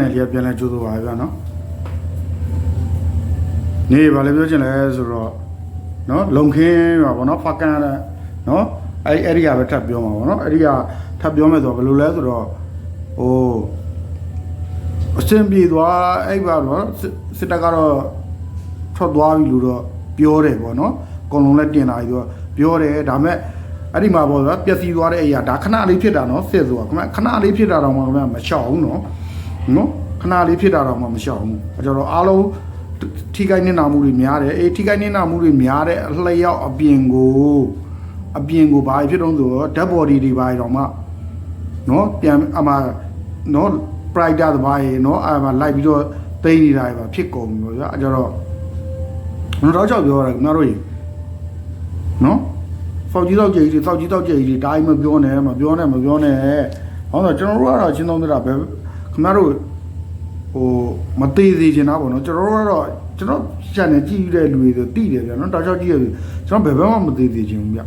channel လေးကပြန်လဲကြိုးစားပါဗျာနော်နေဘာလဲပြောချင်လဲဆိုတော့နော်လုံခင်းပါဗောနော်ဖကန်ရနော်အဲ့အဲ့ဒီကပဲထပ်ပြောမှာဗောနော်အဲ့ဒီကထပ်ပြောမယ်ဆိုတော့ဘယ်လိုလဲဆိုတော့ဟိုအစင်ပြေသွားအဲ့ပါတော့စစ်စစ်တပ်ကတော့ထွက်သွားပြီလို့တော့ပြောတယ်ဗောနော်အကုန်လုံးလည်းတင်လာပြီတော့ပြောတယ်ဒါပေမဲ့အဲ့ဒီမှာပေါ့ဗျာပျက်စီးသွားတဲ့အရာဒါခဏလေးဖြစ်တာနော်စစ်ဆိုတာခဏခဏလေးဖြစ်တာတော့မှခင်ဗျာမလျှောက်ဘူးနော် နော်ခဏလေးဖြစ်တာတော့မှမလျှောက်ဘူးအဲကြတော့အားလုံးထိခိုက်နေနာမှုတွေများတယ်အေးထိခိုက်နေနာမှုတွေများတဲ့အလျောက်အပြင်ကိုအပြင်ကိုဘာဖြစ်တော့ဆိုတော့ dead body တွေဘာတော့မှနော်ပြန်အမှနော် pride တဘာရေနော်အမှလိုက်ပြီးတော့သိမ်းနေတာပဲဖြစ်ကုန်ပြီပေါ့ဗျာအဲကြတော့ကျွန်တော်တော့ကြောက်ပြောရတယ်ခင်ဗျားတို့ရေနော်စောက်ကြီးတော့ကြည်ကြီးစောက်ကြီးတော့ကြည်ကြီးဒါအိမ်မပြောနဲ့မပြောနဲ့မပြောနဲ့ဟောတော့ကျွန်တော်တို့ကတော့ချင်းသုံးသတာပဲခင်ဗျားတို့ ဟိုမသေးသေးချင်တာပေါ့နော်ကျွန်တော်တို့ကတော့ကျွန်တော် channel ကြည့်တဲ့လူတွေဆိုတိတယ်ဗျာနော်တောက်ချောက်ကြည့်ရပြီကျွန်တော်ဘယ်ဘက်မှမသေးသေးချင်ဘူးဗျ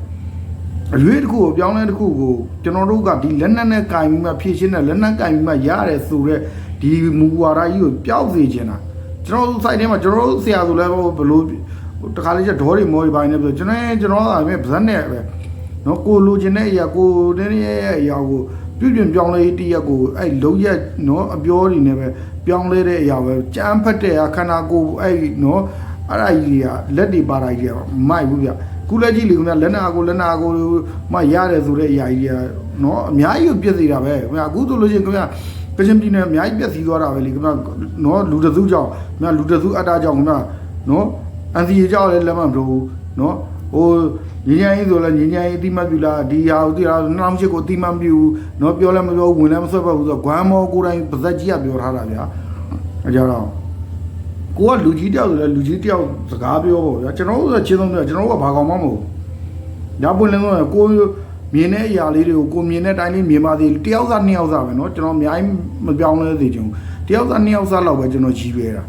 အရွေးတစ်ခုကိုပြောင်းလဲတစ်ခုကိုကျွန်တော်တို့ကဒီလက်နက်နဲ့ကင်ပြီးမှဖြည့်ရှင်းတဲ့လက်နက်ကင်ပြီးမှရတယ်ဆိုတော့ဒီမူဝါဒကြီးကိုပျောက်စေချင်တာကျွန်တော်တို့ site ထဲမှာကျွန်တော်တို့ဆရာဆိုလဲဘယ်လိုတခါလေးကျဒေါ်တွေမော်တွေပိုင်းနေဆိုကျွန်တော်ကျွန်တော်ကပဲဗဇက်နဲ့ပဲနော်ကိုလိုချင်တဲ့အရာကိုတင်းရဲ့အရာကို ပြုပြင်ပြောင်းလဲတရက်ကိုအဲ့လုံးရက်နော်အပြောတွေနဲ့ပဲပြောင်းလဲတဲ့အရာပဲကြမ်းဖက်တဲ့အခန္ဓာကိုယ်အဲ့နော်အဲ့ဒါကြီးကလက်တွေပါတာကြီးကမိုက်ဘူးဗျခုလက်ကြီးလေခင်ဗျလက်နာကိုလက်နာကိုမှရတယ်ဆိုတဲ့အရာကြီးကနော်အများကြီးပြည့်စေတာပဲခင်ဗျအခုဆိုလို့ရှိရင်ခင်ဗျကချင်ပြည်နယ်အများကြီးပြည့်စည်သွားတာပဲလေခင်ဗျနော်လူတစုကြောင့်ခင်ဗျလူတစုအတ္တကြောင့်ခင်ဗျနော်အန်စီကြောင့်လည်းလက်မမလို့နော် ဟို ညဉ့်ညမ်းရေးဆိုလဲညဉ့်ညမ်းရေးအတိမတ်ပြလားဒီဟာကိုတိလားနှောင်းချစ်ကိုအတိမတ်ပြဘူးเนาะပြောလဲမပြောဘူးဝင်လဲမဆွဲပတ်ဘူးဆိုတော့ဂွမ်းမောကိုယ်တိုင်ပါဇက်ကြီးကပြောထားတာဗျာအဲကြတော့ကိုကလူကြီးတယောက်ဆိုလဲလူကြီးတယောက်စကားပြောပေါ့ဗျာကျွန်တော်တို့ဆိုချင်းဆုံးတယ်ကျွန်တော်တို့ကဘာကောင်မှမဟုတ်ညပွင့်လင်းတော့ကိုမြင်တဲ့အရာလေးတွေကိုကိုမြင်တဲ့အတိုင်းလေးမြင်ပါသေးတယောက်စားနှစ်ယောက်စားပဲเนาะကျွန်တော်အများကြီးမပြောင်းလဲသေးချင်ဘူးတယောက်စားနှစ်ယောက်စားလောက်ပဲကျွန်တော်ကြီးပဲတာ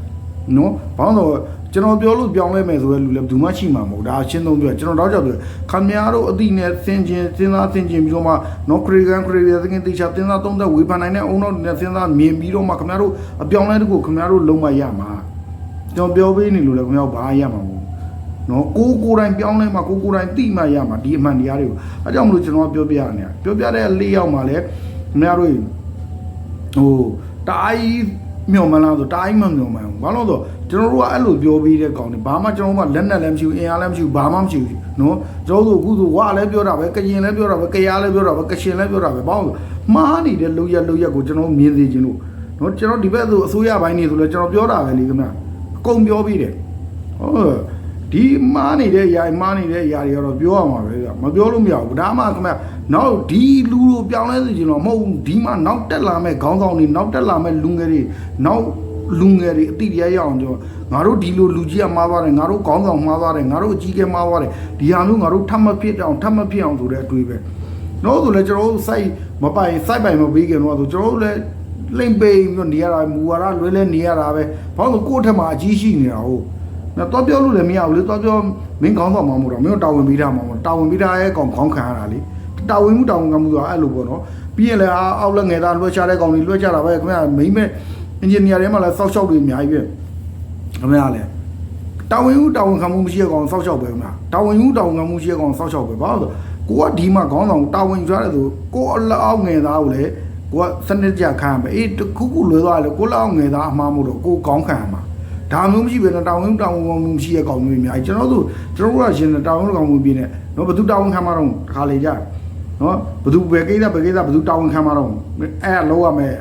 နော်ဘာလို့ဆိုကျွန်တော်ပြောလို့ပြောင်းလဲမယ်ဆိုတဲ့လူလည်းဘယ်သူမှရှိမှာမဟုတ်ဒါအရှင်းဆုံးပြောကျွန်တော်တောက်ကြပြောခမရတို့အတိနဲ့သင်ခြင်းစဉ်းစားသင်ခြင်းပြီးတော့မှနော်ခရီကန်ခရီရသခင်တေချာစဉ်းစားသုံးသက်ဝေဖန်နိုင်တဲ့အုံတော်နဲ့စဉ်းစားမြင်ပြီးတော့မှခမရတို့အပြောင်းလဲတကူခမရတို့လုံးဝရမှာကျွန်တော်ပြောပေးနေလို့လည်းခမရတို့ဘာရမှာမဟုတ်နော်ကိုကိုယ်တိုင်ပြောင်းလဲမှာကိုကိုယ်တိုင်သိမှရမှာဒီအမှန်တရားတွေကိုအဲကြောင့်မလို့ကျွန်တော်ပြောပြရနေတာပြောပြတဲ့လေးယောက်မှာလည်းခမရတို့ဟိုတအားကြီး မြော်မလားဆိုတိုင်းမမြော်မှန်ဘူးဘာလို့လဲဆိုကျွန်တော်တို့ကအဲ့လိုပြောပြီးတဲ့ကောင်တွေဘာမှကျွန်တော်တို့ကလက်နက်လည်းမရှိဘူးအင်အားလည်းမရှိဘူးဘာမှမရှိဘူးနော်ကျွန်တော်တို့အခုဆိုဝါလည်းပြောတာပဲကရင်လည်းပြောတာပဲကရားလည်းပြောတာပဲကရှင်လည်းပြောတာပဲဘာလို့မှားနေတဲ့လူရက်လူရက်ကိုကျွန်တော်မြင်စေခြင်းလို့နော်ကျွန်တော်ဒီဘက်ဆိုအစိုးရဘိုင်းနေဆိုလဲကျွန်တော်ပြောတာပဲလေခင်ဗျအကုန်ပြောပြီးတယ်ဟုတ်ဒီမားနေတဲ့အရာမားနေတဲ့အရာတွေကတော့ပြောရမှာပဲမပြောလို့မရဘူးဒါမှခင်ဗျ နောက်ဒီလူလိုပြောင်းလဲစေခြင်းတော့မဟုတ်ဘူးဒီမှာနောက်တက်လာမဲ့ခေါင်းဆောင်တွေနောက်တက်လာမဲ့လူငယ်တွေနောက်လူငယ်တွေအတိတရားရအောင်ပြောငါတို့ဒီလိုလူကြီးကမှားသွားတယ်ငါတို့ခေါင်းဆောင်မှားသွားတယ်ငါတို့အကြီးကဲမှားသွားတယ်ဒီဟာမျိုးငါတို့ထပ်မဖြစ်အောင်ထပ်မဖြစ်အောင်ဆိုတဲ့အတွေ့ပဲတော့ဆိုလဲကျွန်တော်တို့စိုက်မပိုင်စိုက်ပိုင်မပေးခင်တော့ဆိုကျွန်တော်တို့လည်းလိမ့်ပိန်ပြီးနေရတာမူဝါဒလွဲလဲနေရတာပဲဘာလို့ကိုယ့်ထက်မှာအကြီးရှိနေတာဟုတ်နော်တော့ပြောလို့လည်းမရဘူးလေတော့ပြောမင်းခေါင်းဆောင်မှာမဟုတ်တော့မင်းတာဝန်ပေးတာမှာမဟုတ်တာဝန်ပေးတာရဲ့ကောင်ခေါင်းခံရတာလေ တာဝန်မှုတာဝန်ကမှုဆိုတာအဲ့လိုပေါ့နော်ပြီးရင်လည်းအောက်လက်ငယ်သားလွှဲချတဲ့ကောင်တွေလွှဲချတာပဲခင်ဗျာမိမ့်မဲ့အင်ဂျင်နီယာတွေမှလည်းစောက်ရှောက်တွေအများကြီးပဲခင်ဗျာလည်းတာဝန်မှုတာဝန်ခံမှုမရှိတဲ့ကောင်စောက်ရှောက်ပဲခင်ဗျာတာဝန်မှုတာဝန်ခံမှုရှိတဲ့ကောင်စောက်ရှောက်ပဲဘာလို့ကိုကဒီမှာခေါင်းဆောင်တာဝန်ယူရတယ်ဆိုကိုအလက်အောက်ငယ်သားကိုလည်းကိုကစနစ်ကြခံရမယ်အေးတခုခုလွဲသွားတယ်ကိုလက်အောက်ငယ်သားအမှားမို့တော့ကိုကောင်းခံရမှာဒါမျိုးမရှိဘဲနဲ့တာဝန်တာဝန်မှုမရှိတဲ့ကောင်မျိုးအများကြီးကျွန်တော်တို့ကျွန်တော်တို့ကရှင်တာဝန်ကောင်မှုပြည့်နေနော်ဘယ်သူတာဝန်ခံမှာတော့တခါလေကြ နော်ဘယ်သူဘယ်ကိစ္စဘယ်ကိစ္စဘယ်သူတာဝန်ခံမှာတော့အဲ့ဒါလောက်ရမယ်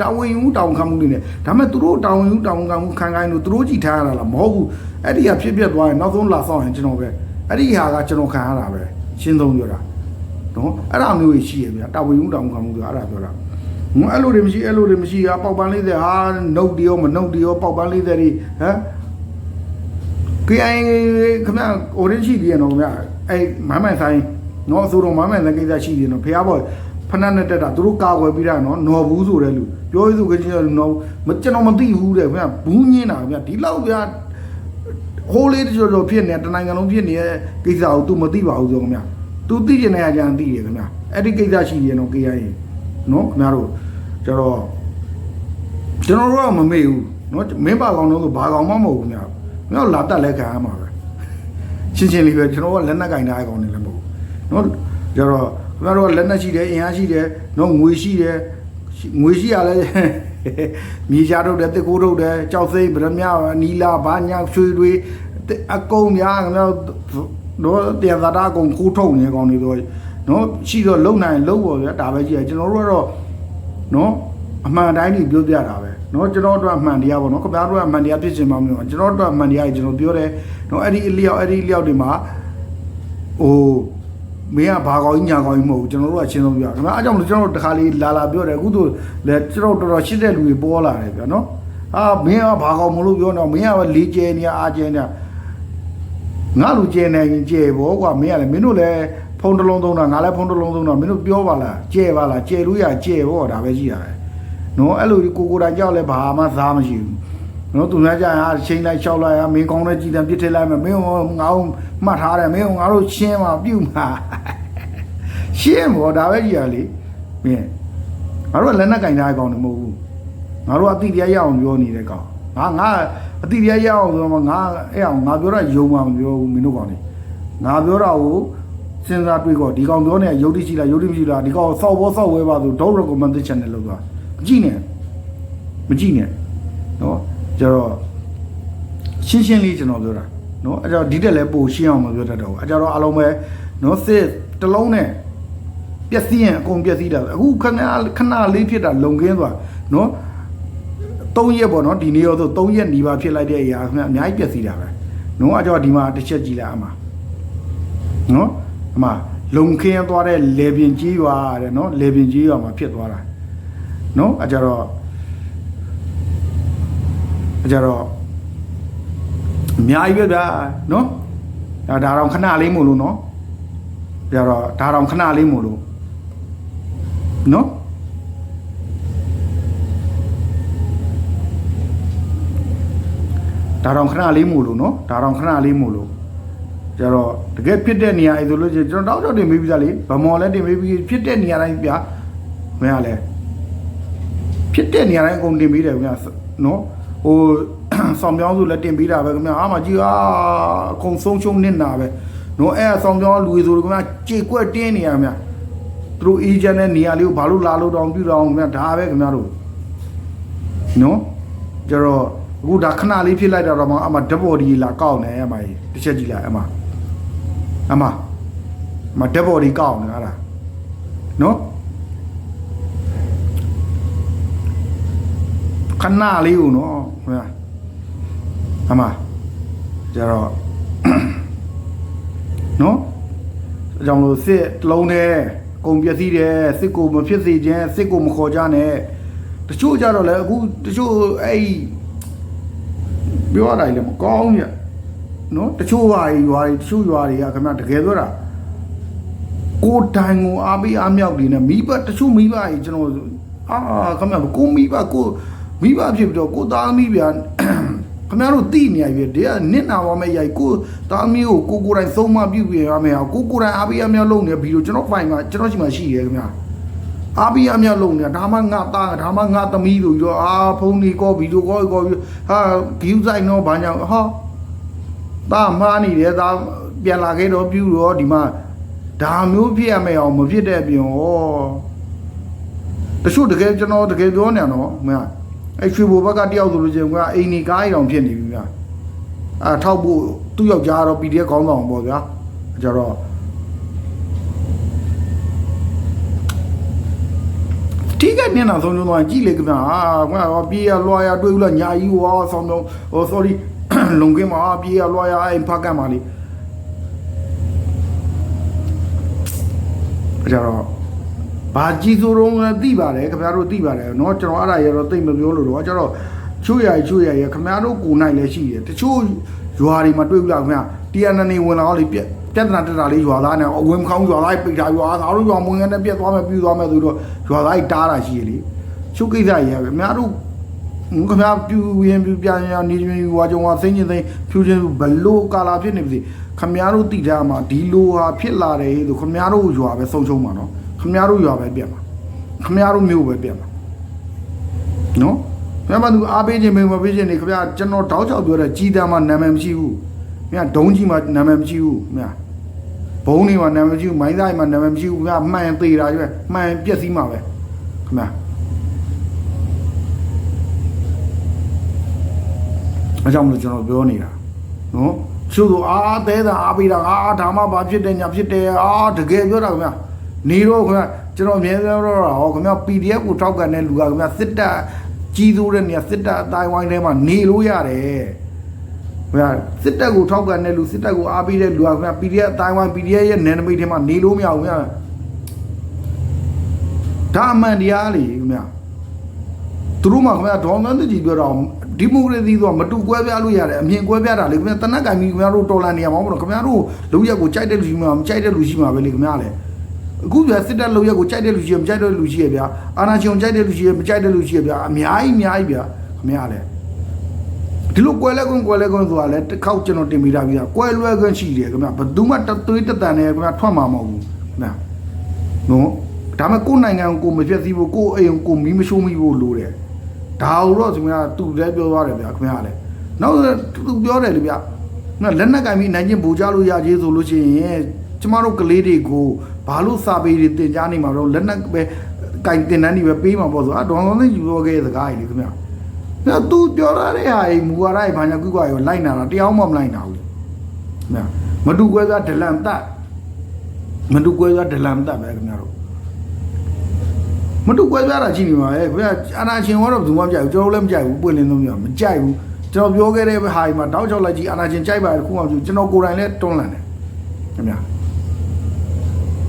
တာဝန်ယူတာဝန်ခံမှုတွေနဲ့ဒါမဲ့သူတို့တာဝန်ယူတာဝန်ခံမှုခံခိုင်းလို့သူတို့ကြည်ထားရတာလားမဟုတ်ဘူးအဲ့ဒီကဖြစ်ပြသွားရင်နောက်ဆုံးလာဆောင်ရင်ကျွန်တော်ပဲအဲ့ဒီဟာကကျွန်တော်ခံရတာပဲရှင်းဆုံးပြောတာနော်အဲ့ဒါမျိုးကြီးရှိရဗျာတာဝန်ယူတာဝန်ခံမှုဆိုတာအဲ့ဒါပြောတာဟိုအဲ့လိုတွေမရှိအဲ့လိုတွေမရှိဟာပေါက်ပန်းလေးတဲ့ဟာနှုတ်တရောမနှုတ်တရောပေါက်ပန်းလေးတဲ့တွေဟမ် KI ခမ orange ရှိသေးရနော်ခမအဲ့မမိုင်ဆိုင် နော်ဆိုတော့မမှန်တဲ့ကိစ္စရှိတယ်နော်ဖះဘောဖနက်နဲ့တက်တာသူတို့ကာကွယ်ပြီးတာနော်နော်ဘူးဆိုတဲ့လူပြောရဆိုကချင်းနော်ကျွန်တော်မသိဘူးတဲ့ခင်ဗျဘူးညင်းတာခင်ဗျဒီလောက်ဗျာဟိုးလေးကြော်ကြော်ဖြစ်နေတနိုင်ငံလုံးဖြစ်နေတဲ့ကိစ္စကို तू မသိပါဘူးဆိုခင်ဗျ तू သိကျင်နေရကြံသိရခင်ဗျအဲ့ဒီကိစ္စရှိတယ်နော် KIA နော်ခင်ဗျားတို့ကျတော့ကျွန်တော်တို့ကမမေ့ဘူးနော်မင်းပါကောင်တော့ဆိုဘာကောင်မှမဟုတ်ဘူးခင်ဗျာငါတို့လာတက်လဲခံရမှာပဲရှင်းရှင်းလေးပဲကျွန်တော်ကလက်နက်ကင်ထားအကောင်နေလဲ နော်ကြတော့ခင်ဗျားတို့ကလက်နက်ရှိတယ်အင်အားရှိတယ်နော်ငွေရှိတယ်ငွေရှိရလဲမြေရှားထုတ်တယ်တစ်ကိုးထုတ်တယ်ကြောက်စိမ့်ဗရမနီလာဘာညာရွှေတွေအကုန်များခင်ဗျားတို့တရားသာတာအကုန်ခိုးထုတ်နေကောင်နေတော့နော်ရှိတော့လုံနိုင်လုံပေါ့ဗျာဒါပဲကြည့်ရကျွန်တော်တို့ကတော့နော်အမှန်တိုင်းကြီးပြောပြတာပဲနော်ကျွန်တော်တို့အမှန်တရားပေါ့နော်ခင်ဗျားတို့ကအမှန်တရားဖြစ်ချင်မှမလို့ကျွန်တော်တို့အမှန်တရားကြီးကျွန်တော်ပြောတယ်နော်အဲ့ဒီအလျောက်အဲ့ဒီအလျောက်တွေမှာဟို မင်းကဘာကောင်းကြီးညာကောင်းကြီးမဟုတ်ဘူးကျွန်တော်တို့ကအချင်းဆုံးပြောခင်ဗျာအားကြောင့်လို့ကျွန်တော်တို့တခါလေးလာလာပြောတယ်အခုတို့လည်းကျွန်တော်တော်တော်ရှစ်တဲ့လူတွေပေါ်လာတယ်ဗျာနော်အာမင်းကဘာကောင်းမလို့ပြောတော့မင်းကလေးကျဲနေအားကျဲနေငါလူကျဲနေရင်ကျဲဘောကွာမင်းကလည်းမင်းတို့လည်းဖုန်းတစ်လုံးသုံးတာငါလည်းဖုန်းတစ်လုံးသုံးတာမင်းတို့ပြောပါလားကျဲပါလားကျဲလို့ရကျဲဘောဒါပဲရှိရတယ်နော်အဲ့လိုကိုကိုတိုင်ကြောက်လဲဘာမှသားမရှိဘူး နော်သူများကြရင်အချိန်လိုက်လျှောက်လိုက်ရမင်းကောင်းတဲ့ကြည်တံပြစ်ထည့်လိုက်မယ်မင်းကငါ့ကိုမှတ်ထားတယ်မင်းကငါတို့ရှင်းမှာပြုတ်မှာရှင်းမော်ဒါပဲကြီးရလေမင်းငါတို့ကလက်နက်ကင်ထားတဲ့ကောင်တွေမဟုတ်ဘူးငါတို့ကအတိတရားရအောင်ပြောနေတဲ့ကောင်ငါငါအတိတရားရအောင်ဆိုတော့ငါအဲ့အောင်ငါပြောတာယုံမှာမပြောဘူးမင်းတို့ကောင်တွေငါပြောတာကိုစဉ်းစားတွေးကောဒီကောင်ပြောနေရုပ်တိရှိလားရုပ်တိမရှိလားဒီကောင်စောက်ဘောစောက်ဝဲပါဆို don't recommend this channel လို့ပြောမကြည့်နဲ့မကြည့်နဲ့နော် ကျတော့ရှင်းရှင်းလေးကျွန်တော်ပြောတာနော်အဲ့တော့ဒီတက်လည်းပို့ရှင်းအောင်မပြောတတ်တော့ဘူးအဲ့ကြတော့အားလုံးပဲနော်စစ်တစ်လုံးနဲ့ပျက်စီးရင်အကုန်ပျက်စီးတာအခုခဏခဏလေးဖြစ်တာလုံကင်းသွားနော်3ရက်ပေါ့နော်ဒီနေ့ရောဆို3ရက်หนีပါဖြစ်လိုက်တဲ့အရာခင်ဗျအများကြီးပျက်စီးတာပဲနော်အကြောဒီမှာတစ်ချက်ကြည့်လိုက်အမနော်အမလုံခင်းသွားတဲ့လေပင်ကြီးရွာတဲ့နော်လေပင်ကြီးရွာမှာဖြစ်သွားတာနော်အကြတော့အ ကြတော့အများကြီးပဲဗျာနော်ဒါဒါတော့ခဏလေးမို့လို့နော်ပြတော့ဒါတော့ခဏလေးမို့လို့နော်ဒါတော့ခဏလေးမို့လို့နော်ဒါတော့ခဏလေးမို့လို့ကျတော့တကယ်ဖြစ်တဲ့နေရာအဲ့ဆိုလို့ကျွန်တော်တောက်တော့တင်ပေးပြီးသားလေဗမော်လည်းတင်ပေးပြီးဖြစ်တဲ့နေရာတိုင်းပြမင်းကလည်းဖြစ်တဲ့နေရာတိုင်းအကုန်တင်ပေးတယ်ခင်ဗျာနော် ဟိုဆောင်ပြောင်းစုလည်းတင်ပေးတာပဲခင်ဗျာအားမကြီးအာအကုန်ဆုံးရှုံးနေတာပဲနော်အဲ့ဆောင်ပြောင်းလူတွေဆိုလို့ခင်ဗျာကြေကွက်တင်းနေရခင်ဗျာသူတို့အေဂျင့်တဲ့နေရာလေးကိုဘာလို့လာလို့တောင်ပြူတောင်ခင်ဗျာဒါပဲခင်ဗျားတို့နော်ကျတော့အခုဒါခဏလေးဖြစ်လိုက်တာတော့မှအမဓဘော်ဒီလာကောက်နေအမကြီးတစ်ချက်ကြည့်လိုက်အမအမအမဓဘော်ဒီကောက်နေအဲ့ဒါနော် ခဏလေးကိုနော်ခင်ဗျာအမကျတော့နော်အကြောင်းလို့စစ်တစ်လုံးနဲ့ကုံပြည့်စည်တယ်စစ်ကိုမဖြစ်စေခြင်းစစ်ကိုမခေါ်ကြနဲ့တချို့ကြတော့လေအခုတချို့အဲ့ဒီပြောရတိုင်းလည်းမကောင်းပြနော်တချို့ဟာရွာတွေတချို့ရွာတွေကခင်ဗျတကယ်ပြောတာကိုတိုင်ကိုအားပေးအားမြောက်နေနဲ့မိဘတချို့မိဘကြီးကျွန်တော်အာခင်ဗျကိုမိဘကို မိဘဖြစ်ပြီးတော့ကိုသားသမီးပြန်ခင်ဗျားတို့သိနေရပြီတည်းကနစ်နာပါမယ်ရိုက်ကိုသားမီးကိုကိုကိုယ်တိုင်သုံးမပြုတ်ပြရမယ်ဟာကိုကိုယ်တိုင်အားပေးအမြောက်လုပ်နေဗီဒီယိုကျွန်တော်ဖိုင်မှာကျွန်တော်ရှိမှရှိရဲခင်ဗျာအားပေးအမြောက်လုပ်နေတာဒါမှငါသားဒါမှငါသမီးလို့ပြောအာဖုန်းကြီးကောဗီဒီယိုကောကောဟာဂီယူဆိုင်တော့ဘာညာဟာသားမှားနေတယ်သားပြန်လာခဲ့တော့ပြူတော့ဒီမှာဒါမျိုးဖြစ်ရမယ်အောင်မဖြစ်တဲ့အပြင်ဩတချို့တကယ်ကျွန်တော်တကယ်ပြောနေရတော့မင်း အဲ့ရွှေဘိုဘက်ကတယောက်ဆိုလို့ချင်းကအိမ်နီကားရောင်ဖြစ်နေပြီဗျာအာထောက်ဖို့သူ့ယောက်ျားတော့ PDF ခေါင်းဆောင်ပေါ့ဗျာကြတော့တိကမျက်နှာဆုံးဆုံးသွားကြည့်လေခင်ဗျာအာကွာပြေးရလွှာရတွေးဦးလားညာကြီးဟောဆောင်းတော့ဟို sorry လုံကင်းမှာပြေးရလွှာရအိမ်ဖက်ကတ်မှာလေကြတော့ ဘာကြီးစိုးတော့လဲသိပါတယ်ခင်ဗျားတို့သိပါတယ်เนาะကျွန်တော်အဲ့ဒါရတော့သိမပြောလို့တော့ကျွန်တော်ချို့ရချို့ရရခင်ဗျားတို့ကိုနိုင်လည်းရှိတယ်တချို့ရွာတွေမှာတွေ့ကြလားခင်ဗျာတရားနနေဝင်လာတော့လေပြက်ပြဿနာတက်တာလေးရွာသားနဲ့အဝင်မခေါင်းရွာသားပိတ်တာရွာသားတို့ရွာမဝင်ကနေပြက်သွားမယ်ပြူသွားမယ်ဆိုတော့ရွာသားတားတာရှိရလေချို့ကိစ္စရပဲခင်ဗျားတို့ခင်ဗျားပြူရင်ပြူပြန်ရနေနေဝါကြုံဝါစိမ့်ချင်းသိဖြူချင်းဘလို့ကာလာဖြစ်နေပြီခင်ဗျားတို့တိထားမှာဒီလိုဟာဖြစ်လာတယ်ဆိုခင်ဗျားတို့ရွာပဲဆုံးရှုံးမှာနော် ခမရတို့ရွာပဲပြတ်မှာခမရတို့မျိုးပဲပြတ်မှာနော်ခင်ဗျာမသူအားပေးခြင်းမင်းမပေးခြင်းနေခင်ဗျာကျွန်တော်တောက်ချောက်ပြောတဲ့ကြီးတန်းမှာနာမည်မရှိဘူးခင်ဗျာဒုံးကြီးမှာနာမည်မရှိဘူးခင်ဗျာဘုံတွေမှာနာမည်မရှိဘူးမိုင်းသားတွေမှာနာမည်မရှိဘူးခင်ဗျာမှန်ရင်သေးတာကြီးပဲမှန်ရင်ပြက်စီးမှာပဲခင်ဗျာအကြောင်းမလို့ကျွန်တော်ပြောနေတာနော်ချို့ဆိုအာတဲတာအားပေးတာအာဒါမှဘာဖြစ်တယ်ညာဖြစ်တယ်အာတကယ်ပြောတာခင်ဗျာ နေတော့ခင်ဗျာကျွန်တော်အမြဲပြောတော့တာဟောခင်ဗျာ PDF ကိုထောက်ကန်တဲ့လူကခင်ဗျာစစ်တပ်ကြီးစိုးတဲ့နေရာစစ်တပ်အတိုင်းဝိုင်းထဲမှာနေလို့ရတယ်ခင်ဗျာစစ်တပ်ကိုထောက်ကန်တဲ့လူစစ်တပ်ကိုအားပေးတဲ့လူကခင်ဗျာ PDF အတိုင်းဝိုင်း PDF ရဲ့နယ်နိမိတ်ထဲမှာနေလို့မရဘူးခင်ဗျာဒါအမှန်တရားလေခင်ဗျာသူတို့မှခင်ဗျာဒေါ်နန်းတကြီးပြောတော့ဒီမိုကရေစီဆိုတာမတူကွဲပြားလို့ရတယ်အမြင်ကွဲပြားတာလေခင်ဗျာတနက်ကင်ပြီးခင်ဗျာတို့တော်လန်နေရမှာမဟုတ်ဘူးခင်ဗျာတို့လုံရက်ကိုကြိုက်တဲ့လူရှိမှာမကြိုက်တဲ့လူရှိမှာပဲလေခင်ဗျာလေ အခုပြစစ်တပ်လုံရက်ကိုကြိုက်တဲ့လူရှိရမကြိုက်တဲ့လူရှိရဗျာအာနာချုံကြိုက်တဲ့လူရှိရမကြိုက်တဲ့လူရှိရဗျာအများကြီးအများကြီးဗျာခင်ဗျာလေဒီလိုကွဲလဲကွန်းကွဲလဲကွန်းဆိုတာလေတစ်ခေါက်ကျွန်တော်တင်မိတာဗျာကွဲလွဲကွန်းရှိတယ်ခင်ဗျာဘယ်သူမှတသွေးတတန်နဲ့ခင်ဗျာထွက်မှာမဟုတ်ဘူးခင်ဗျာနော်ဒါမှကိုယ်နိုင်ငံကိုကိုမပြည့်စည်ဖို့ကိုယ်အိမ်ကိုကိုမီးမရှိုးမိဖို့လိုတယ်ဒါတော့ဆိုရင်သူလည်းပြောသွားတယ်ဗျာခင်ဗျားလည်းနောက်သူပြောတယ်လေဗျာနော်လက်နက်ကင်ပြီးနိုင်ချင်းဘူကြလို့ရကြီးဆိုလို့ရှိရင် ကျမတို့ကလေးတွေကိုဘာလို့စာပေတွေတင်ကြားနေမှာတော့လက်နက်ပဲကင်တင်တန်းတွေပဲပေးမှာပေါ့ဆိုအတော်တော်လေးယူပြောခဲ့တဲ့စကားကြီးလေခင်ဗျာနော်သူပြောရတဲ့ဟာကြီးမူဝါဒကြီးဘာညာကွကွရောလိုက်နာတာတရားမှမလိုက်နာဘူးလေခင်ဗျာမတူကွဲသွားဒလန်တတ်မတူကွဲသွားဒလန်တတ်ပဲခင်ဗျာတို့မတူကွဲပြားတာရှိနေပါရဲ့ခင်ဗျာအာနာရှင်ကတော့ဘယ်သူမှမကြိုက်ဘူးကျွန်တော်လည်းမကြိုက်ဘူးပွင့်လင်းသုံးပြမကြိုက်ဘူးကျွန်တော်ပြောခဲ့တဲ့ဟာဒီမှာတောက်ချောက်လိုက်ကြီးအာနာရှင်ကြိုက်ပါတယ်ခုမှမကြည့်ကျွန်တော်ကိုယ်တိုင်လည်းတွန်းလှန်တယ်ခင်ဗျာ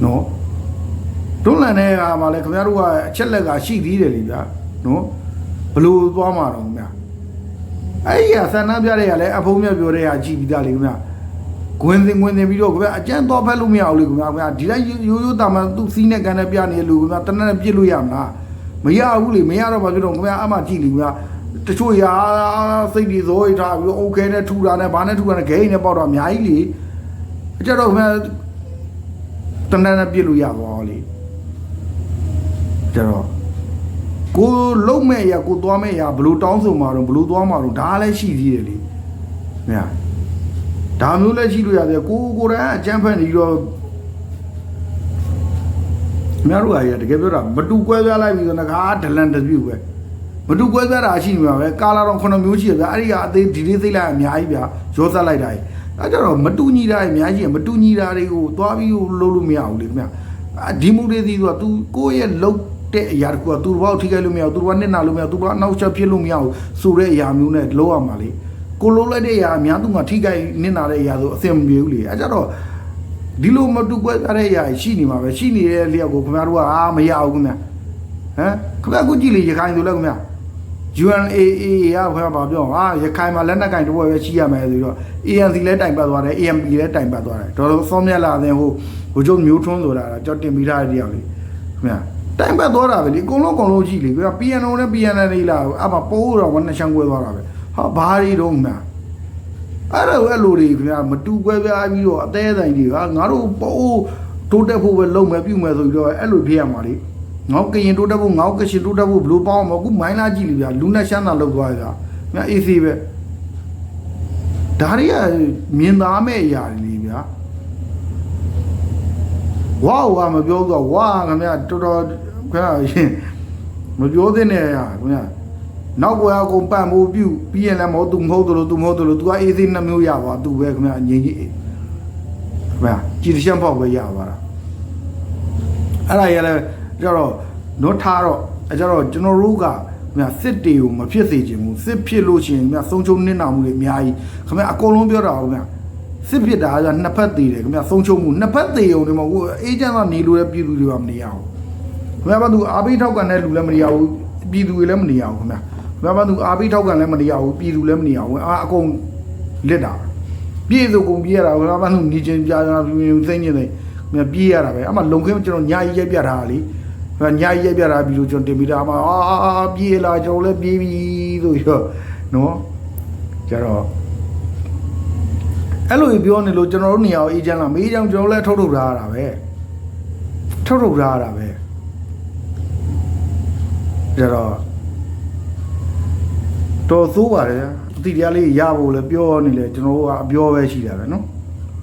နော်တွန်းလှန်တဲ့ဟာမှာလည်းခင်ဗျားတို့ကအချက်လက်ကရှိသေးတယ်လေဗျာနော်ဘလို့သွားမှာတော့ခင်ဗျာအဲ့ဒီဟာဆန္ဒပြတဲ့ဟာလည်းအဖုံးမြပြောတဲ့ဟာကြည့်ပြီးသားလေခင်ဗျာဂွင်းစင်ဂွင်းစင်ပြီးတော့ခင်ဗျာအကြမ်းသွားဖက်လို့မရဘူးလေခင်ဗျာခင်ဗျာဒီတိုင်းရိုးရိုးတာမှသူ့စီးနဲ့ကန်နဲ့ပြနေလို့ခင်ဗျာတနက်နဲ့ပြစ်လို့ရမလားမရဘူးလေမရတော့ဘာဖြစ်တော့ခင်ဗျာအမှကြည့်လေခင်ဗျာတချို့ရာစိတ်တွေဇောရထားပြီးတော့ okay နဲ့ထူတာနဲ့ဘာနဲ့ထူတာနဲ့ဂိမ်းနဲ့ပေါက်တော့အများကြီးလေအကြတော့ခင်ဗျာ တနက်နဲ့ပြစ်လို့ရပါလေကြတော့ကိုလုံးမဲ့ရကိုသွားမဲ့ရဘလို့တောင်းဆိုမှာတော့ဘလို့သွားမှာတော့ဒါလည်းရှိသေးတယ်လေမြတ်ဒါမျိုးလည်းရှိလို့ရတယ်ကိုကိုယ်တိုင်အကျန်းဖက်နေပြီးတော့မြတ်တို့ကရတကယ်ပြောတာမတူကွဲပြားလိုက်ပြီးတော့ငါဒလန်တပြုတ်ပဲမတူကွဲပြားတာရှိနေမှာပဲကာလာတော့ခုနှစ်မျိုးရှိရဗျာအဲ့ဒီကအသေးဒီလေးသိလိုက်အများကြီးဗျာရောဆက်လိုက်တာကြီး အဲ့ကြတော့မတူညီတာကြီးအများကြီးမတူညီတာတွေကိုသွားပြီးလို့လို့မရဘူးလေခင်ဗျာဒီမူတွေစီဆိုတော့ तू ကိုယ့်ရဲ့လုံးတဲ့အရာတခုကသူ့ဘောက်ထိခိုက်လို့မရဘူးသူ့ဘောက်နှစ်နာလို့မရဘူးသူ့ဘောက်နောက်ချက်ဖြစ်လို့မရဘူးဆိုတဲ့အရာမျိုးနဲ့လုံးရမှာလေကိုလုံးလိုက်တဲ့အရာအများသူကထိခိုက်နစ်နာတဲ့အရာဆိုအဆင်မပြေဘူးလေအဲကြတော့ဒီလိုမတူကွဲပြားတဲ့အရာရှိနေမှာပဲရှိနေတဲ့လျက်ကိုခင်ဗျားတို့ကအာမရဘူးခင်ဗျာဟမ်ခင်ဗျားကိုကြည့်လေရခိုင်ဆိုလဲခင်ဗျာ UNAA ရခွဲပါပြောဟာရခိုင်မှာလက်နက်ကင်တစ်ပွဲပဲရှိရမယ်ဆိုတော့ ANC လဲတိုင်ပတ်သွားတယ် AMP လဲတိုင်ပတ်သွားတယ်ဒေါ်စောမြက်လာတဲ့ဟိုဟိုကျုပ်မျိုးထွန်းဆိုတာကြောက်တင်ပြီးသားတရားလေးခင်ဗျာတိုင်ပတ်သွားတာပဲလေအကုန်လုံးအကုန်လုံးကြည့်လေခင်ဗျာ PNO နဲ့ PNL လေးလာအမပိုးတော့ဝနရှန်ကွဲသွားတာပဲဟာဘာတွေတော့မှအဲ့ဒါအဲ့လိုတွေခင်ဗျာမတူကွဲပြားပြီးတော့အသေးဆိုင်တွေကငါတို့ပိုးတိုးတက်ဖို့ပဲလုပ်မယ်ပြုမယ်ဆိုပြီးတော့အဲ့လိုဖြစ်ရမှာလေ ငေါကရင်တိုးတက်ဖို့ငေါကရှင်တိုးတက်ဖို့ဘလို့ပေါင်းမအခုမိုင်းလာကြည့်လေဗျာလူနဲ့ရှမ်းသာလောက်သွားကြမြအေးစီပဲဒါတွေကမြင်သားမဲ့အရာတွေလေဗျာဝါဝါမပြောတော့ဝါခင်ဗျာတော်တော်ခင်ဗျာရှင်မပြောသင့်တဲ့ဟာခင်ဗျာနောက်ကွယ်အကုန်ပန့်ဖို့ပြုပြီးရင်လည်းမဟုတ်သူမဟုတ်သလိုသူမဟုတ်သလို तू ကအေးသေးနှမျိုးရပါသူပဲခင်ဗျာငြိမ်ကြီးခင်ဗျာကြည်တရှမ်းပေါက်ပဲရပါတာအဲ့ဒါရလည်း ကြတော့နောထားတော့အဲကြတော့ကျွန်တော်တို့ကမြတ်စစ်တေကိုမဖြစ်စေချင်ဘူးစစ်ဖြစ်လို့ရှိရင်မြတ်ဆုံးချုံနစ်နာမှုတွေအများကြီးခင်ဗျာအကုန်လုံးပြောတာဟုတ်မြတ်စစ်ဖြစ်တာကနှစ်ဖက်သေးတယ်ခင်ဗျာဆုံးချုံမှုနှစ်ဖက်သေးုံတွေမှာဟိုအေဂျင့်ကနေလို့လည်းပြည်သူတွေကမနေရဘူးခင်ဗျာဘာသူအာဘိထောက်ကန်တဲ့လူလည်းမနေရဘူးပြည်သူတွေလည်းမနေရဘူးခင်ဗျာခင်ဗျာဘာသူအာဘိထောက်ကန်လည်းမနေရဘူးပြည်သူလည်းမနေရဘူးအာအကုန်လစ်တာပြည်သူကုန်ပြေးရတာခင်ဗျာဘာသူနေချင်းပြားပြားသိနေသိနေတယ်ခင်ဗျာပြေးရတာပဲအမှလုံခင်းကျွန်တော်ညာကြီးရိုက်ပြထားတာလေဟို ညာကြီးရိုက်ပြတာပြီးလို့ကျွန်တော်တင်ပြီးတာအမှအာပြေးလာကျွန်တော်လည်းပြေးပြီဆိုပြီးတော့နော်ကျတော့အဲ့လိုပြောနေလို့ကျွန်တော်တို့နေရာကိုအေဂျင့်လာမေးကြောင်ကျွန်တော်လည်းထုတ်ထုတ်ထားရတာပဲထုတ်ထုတ်ထားရတာပဲကျတော့တော်သိုးပါလေအတိတရားလေးရဖို့လဲပြောနေလဲကျွန်တော်တို့ကအပြောပဲရှိတာပဲနော်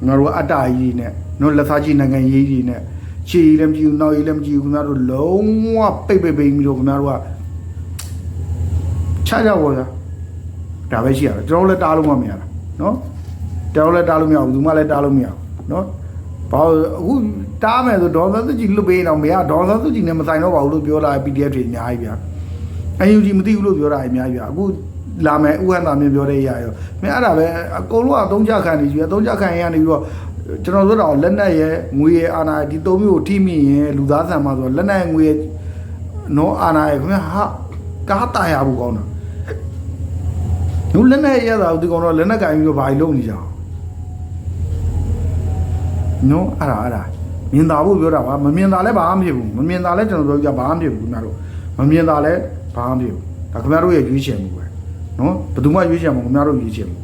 ငါတို့ကအတ္တကြီးနဲ့နော်လက်သားကြီးနိုင်ငံရေးကြီးနဲ့ ခြေရည်လည်းမကြည့်ဘူးနောက်ရည်လည်းမကြည့်ဘူးခင်ဗျားတို့လုံးဝပိတ်ပိတ်ပိတ်ပြီးတော့ခင်ဗျားတို့ကချကြပါဗျာဒါပဲရှိရတယ်ကျွန်တော်တို့လည်းတားလို့မမရတာနော်ကျွန်တော်တို့လည်းတားလို့မရဘူးဘူးမှလည်းတားလို့မရဘူးနော်ဘာလို့အခုတားမယ်ဆိုဒေါ်သသူကြီးလွတ်ပေးတော့မရဒေါ်သသူကြီးနဲ့မဆိုင်တော့ပါဘူးလို့ပြောလာ PDF တွေအများကြီးဗျာ UNG မသိဘူးလို့ပြောတာအများကြီးဗျာအခုလာမယ်ဥဟန်သာမြင်ပြောတဲ့ရရောမင်းအဲ့ဒါပဲအကုန်လုံးကသုံးချခံနေကြီးသုံးချခံရနေပြီးတော့ ကျွန်တော်တို့တော့လက်နက်ရဲ့ငွေရဲ့အာဏာဒီသုံးမျိုးကိုထိမိရင်လူသားဆန်မှာဆိုတော့လက်နက်ငွေရဲ့နော်အာဏာရဲ့ခင်ဗျာဟာကားတာရဘူးကောင်းတာလူလက်နက်ရတာဒီကောင်တော့လက်နက်ကင်ပြီးတော့ဘာကြီးလုပ်နေကြအောင်နော်အဲ့ဒါအဲ့ဒါမြင်သာဖို့ပြောတာပါမမြင်သာလဲဘာမှမဖြစ်ဘူးမမြင်သာလဲကျွန်တော်ပြောကြဘာမှမဖြစ်ဘူးခင်ဗျားတို့မမြင်သာလဲဘာမှမဖြစ်ဘူးဒါခင်ဗျားတို့ရဲ့ရွေးချယ်မှုပဲနော်ဘယ်သူမှရွေးချယ်မှာခင်ဗျားတို့ရွေးချယ်မှုပဲ